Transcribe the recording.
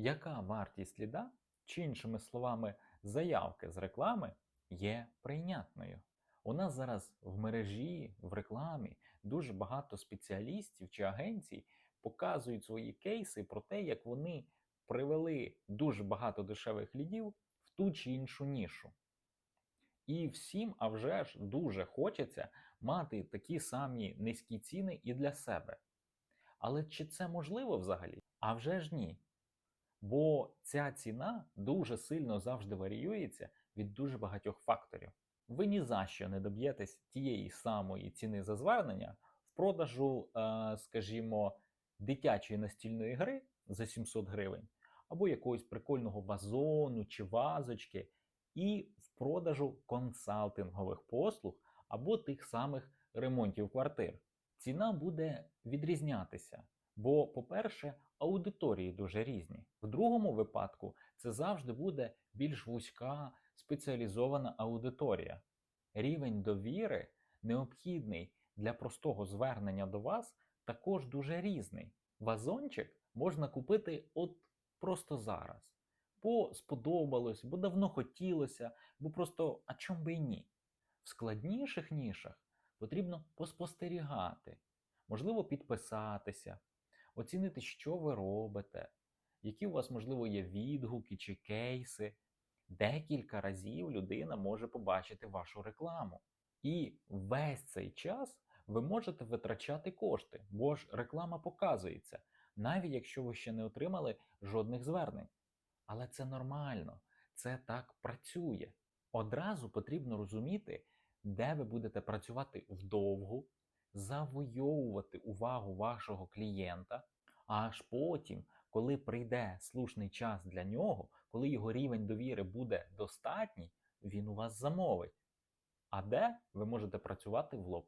яка вартість ліда, чи іншими словами, заявки з реклами є прийнятною. У нас зараз в мережі, в рекламі дуже багато спеціалістів чи агенцій показують свої кейси про те, як вони привели дуже багато дешевих лідів в ту чи іншу нішу. І всім, а вже ж, дуже хочеться мати такі самі низькі ціни і для себе. Але чи це можливо взагалі? А вже ж ні. Бо ця ціна дуже сильно завжди варіюється від дуже багатьох факторів. Ви ні за що не доб'єтесь тієї самої ціни за звернення в продажу, е, скажімо, дитячої настільної гри за 700 гривень, або якогось прикольного вазону чи вазочки, і в продажу консалтингових послуг або тих самих ремонтів квартир. Ціна буде відрізнятися. Бо, по-перше, аудиторії дуже різні. В другому випадку це завжди буде більш вузька спеціалізована аудиторія. Рівень довіри, необхідний для простого звернення до вас, також дуже різний. Вазончик можна купити от просто зараз, бо сподобалось, бо давно хотілося, бо просто а чом би і ні. В складніших нішах потрібно поспостерігати, можливо, підписатися, оцінити, що ви робите, які у вас, можливо, є відгуки чи кейси. Декілька разів людина може побачити вашу рекламу. І весь цей час ви можете витрачати кошти, бо ж реклама показується, навіть якщо ви ще не отримали жодних звернень. Але це нормально, це так працює. Одразу потрібно розуміти, де ви будете працювати вдовгу, завойовувати увагу вашого клієнта, а аж потім, коли прийде слушний час для нього, коли його рівень довіри буде достатній, він у вас замовить. А де ви можете працювати в лоб?